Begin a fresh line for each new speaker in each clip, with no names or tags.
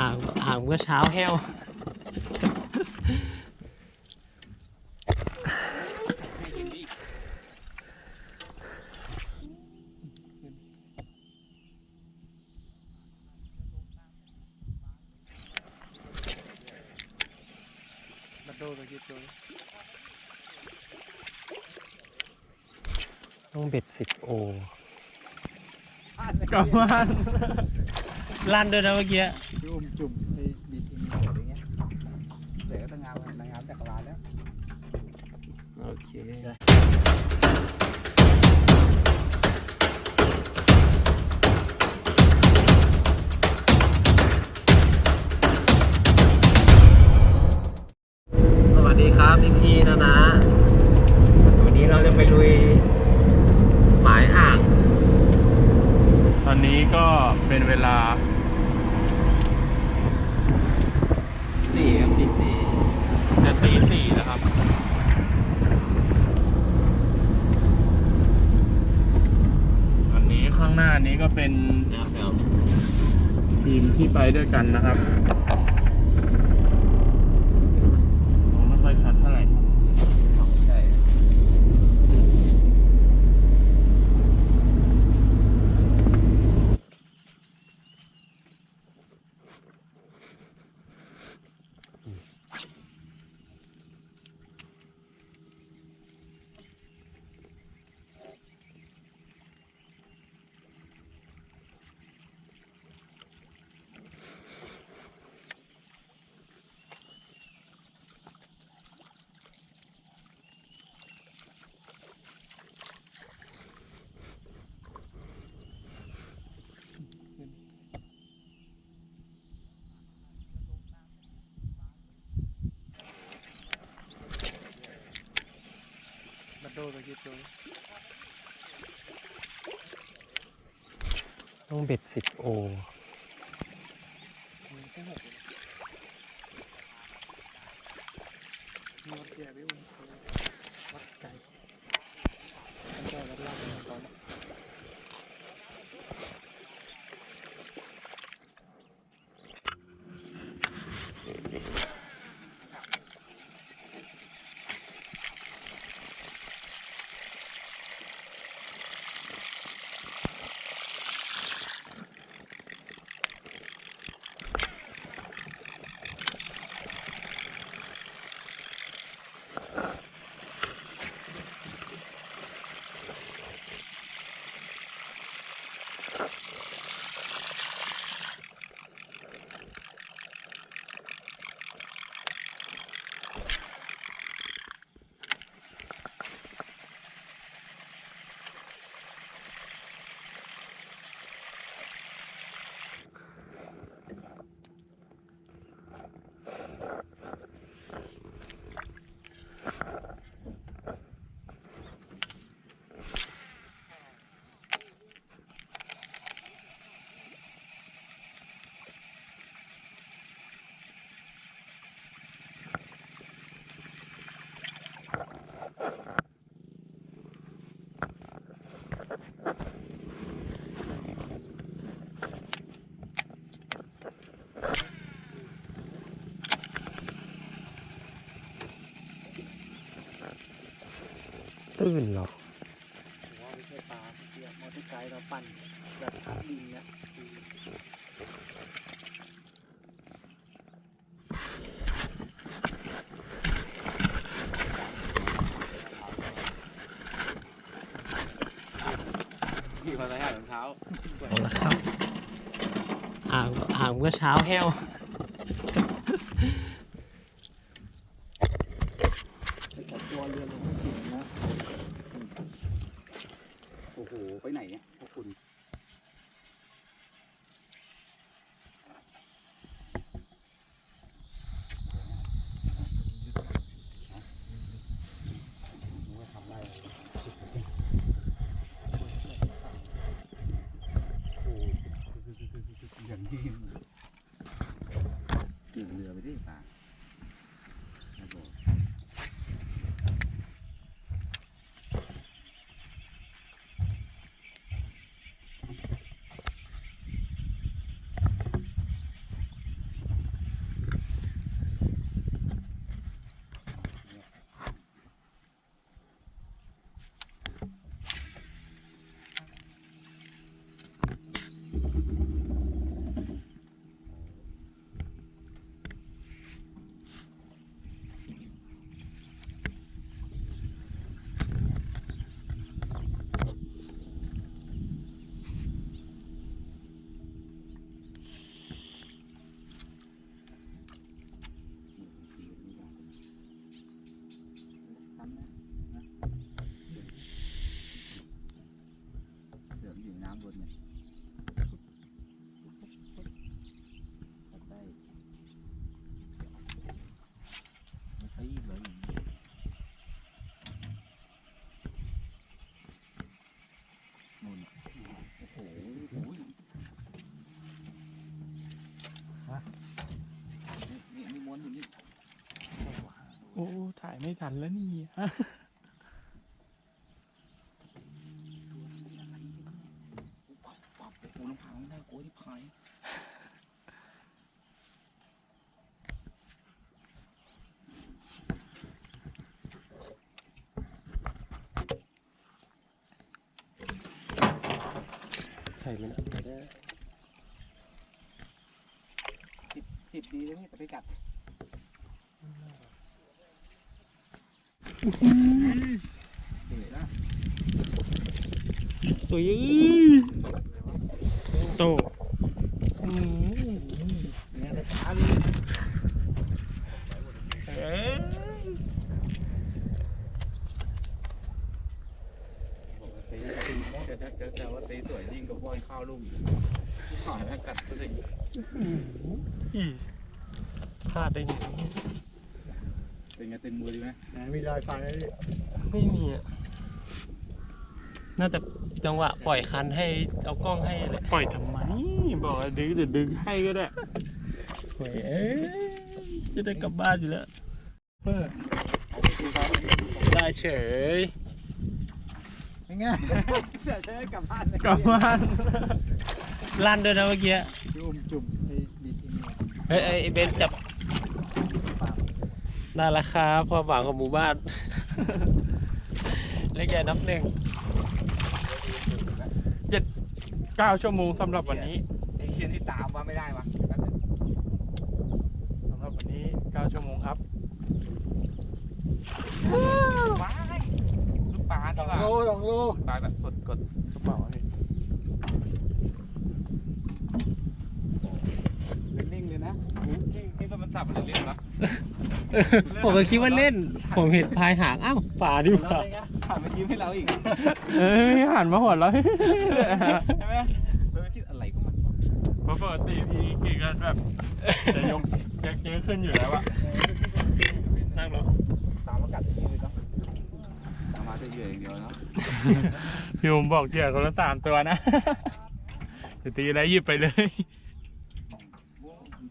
อ่างอ่างเมื่อเช้าแห้ว
มาโดนตะกี้ตัว
ต้องเบ็ดสิบโอ
กลับบ้าน
ลั่นด้วยนะเมื่อกี้
จุ่มจุ่มไอ้บีทีนี้เดี๋ยวอย่างเงี้ยเดี๋ยวก็ต้องงามนางงามจักรวาลแล้ว
โอเค จะ
ตี
สี่
แล้วครับอันนี้ข้างหน้านี้ก็เป็น
นะครับ
ทีมที่ไปด้วยกันนะครับมองไม่ค่อยชัดเท่าไหร่
ใช่
มาโดนตะกี้ตัว
ต้องเบ็ดสิบโอ
มีแค่หกมีวัดแก่พี่อุ้มวัดไก่มันก็วัดล่างมันก่อน
ตื้นหรอก
ผมว่าไม่ใช่ปลาเทียมอเตอร์ไซค์เราปั่นแบบดินเนี่ยมีคนใส่รองเท้า
เอาละครับ อ่างอ่างเมื่อเช้าแห้ว
แต่ตัวเรือลงไม่ติดนะ
โอ้โห ไปไหนเนี่ยพวกคุณอย่างที่ขี่เรือไปดิป่าครับผม
อ้ถ่ายไม่ทันแล้วนี่ฮะ
ปั๊บโอ้โหน้ำผางไม่ได้โอ้ยที่พาย
ใช่ไหมนะ
ติดดีเลยนี่แต่ไปกัด เหนื่อยนะ
ตัวยืดโต
แต่ขาเลย
เอ้ย
บอกว่าตีตีจะจะจะจะว่าตีสวยยิ่งกับว่อยข้าวลุ่มหายแม่กัดก็จะ
อีพลาดได้ไง
เป็นไงเต็มมือดีไหม
มีรอยฟันไหมไม่มีอะ น่าจะจังหวะปล่อยคันให้เอากล้องให้แหละปล่อยทำไม บอกว่าดึงเดี๋ยวดึงให้ก็ได้โอ้ยเอ้ยจะได้กลับบ้านอยู่แล้วเพื่อได้เฉย
เป็นไงเสียใช้กลับบ้าน
กลับบ้านลั่นด้วยนะเมื่อกี้
จุ่มจุ่มไอ้บิดอิน
เฮ้ยไอ้เบนซ์จับ น่ารักครับความหวังของหมู่บ้าน เล็กใหญ่นับหนึ่งเจ็ดเก้าชั่วโมงสำหรับวันนี้
ไอ้เคียนที่ตามว่าไม่ได้วะ
สำหรับวันนี้เก้าชั่วโมงครับ
ว้ายลูกปลาดีกว่า
โลสองโล
ปลาแบบกดกด
กระเป๋านี่
นิ่งๆเลยนะนี่นี่ว่ามันสับอะไรเล่นวะ
ผมก็คิดว่าเล่น ผมเห็นพายหางอ้าวป่าดีกว่า
ผ่านมายิ้มให้เราอีก
เอ้ยหันมาหัวเราะ
ใช่ไหมเราคิดอะไรของมัน
เพราะปกติพี่กี่ก็แบบจะยกยักเยอะขึ้นอยู่แล้วอะนั่งลง
ตามมากัดที่เลยเนาะตามมาจะเหยื่ออย่างเดียวเนาะ
พี่ผมบอกเหยื่อคนละสามตัวนะจะตีอะไรหยิบไปเลย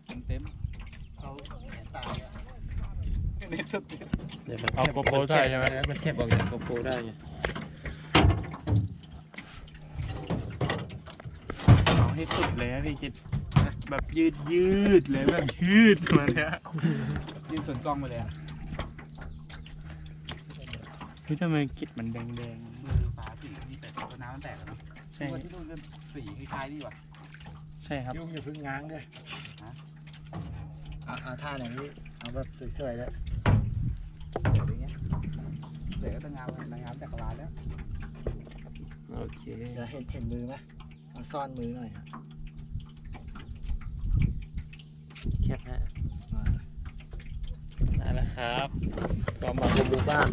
เต็มเต็มเขาตาย เน็ตสติ
เอาโกโปรใส่ใช่ไหม
มันแคบออกจากโกโปรได้ไง
เอาให้สุดเลยนะพี่กิตแบบยืดยืดเลยแบบยืดมาเนี่ย
ยืนส่วนกล้องไปเลยอะ
พี่ทำไมกิตมันแดงแดง
มือฟ้าสีนี่แต่ตัวน้ำมันแตกแล้วเนาะ
ๆใช่
ที่ว่าที่นู่นก็สีคล้ายๆนี่ว่ะ
ใช่ครับ
ยุ่งอย่าเพึ่งง้างเลย
ฮะ
เอาเอาท่าไหนพี่เอาแบบสวยๆเลย
เดี๋ยวอย่างเงี้ยเดี๋ยวก็จะ งามนางงามจากร้านแล้ว
โอเค
เดี๋ยวเห็นเห็นมือไหมเอาซ่อนมือหน่อยครับ
แคบฮะ
อ่า
นั่นแหละครับความหวังของหมู่บ้าน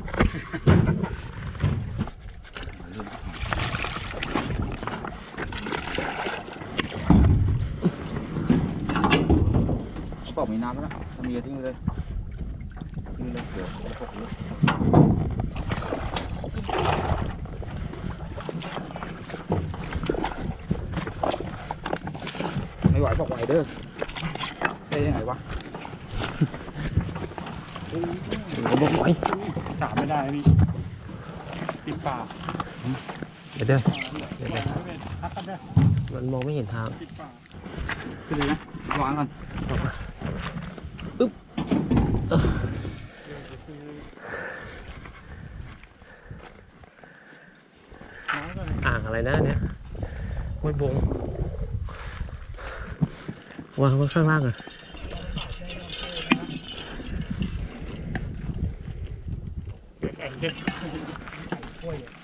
บอกมีน้ำแล้วนะถ้ามีก็ทิ้งไปเลยทิ้งไปเลยเดี๋ยวจะพกเลยไม่ไหวบ อกไหวเด้อได้ยังไงวะ
ผมบอกไหว
ถามไม่ได้พี่ติดปาก
เดี๋ยวเด้อ
พักกันเด้อ
มันมองไม่เห็นทาง
ติดปาก
ขึ้นเลยนะวางก่อน
น้อยกว่า
อ่างอะไรนะเนี่ยห้วยบง วางไว้ข้างล่างอะ
เด็ก
ดี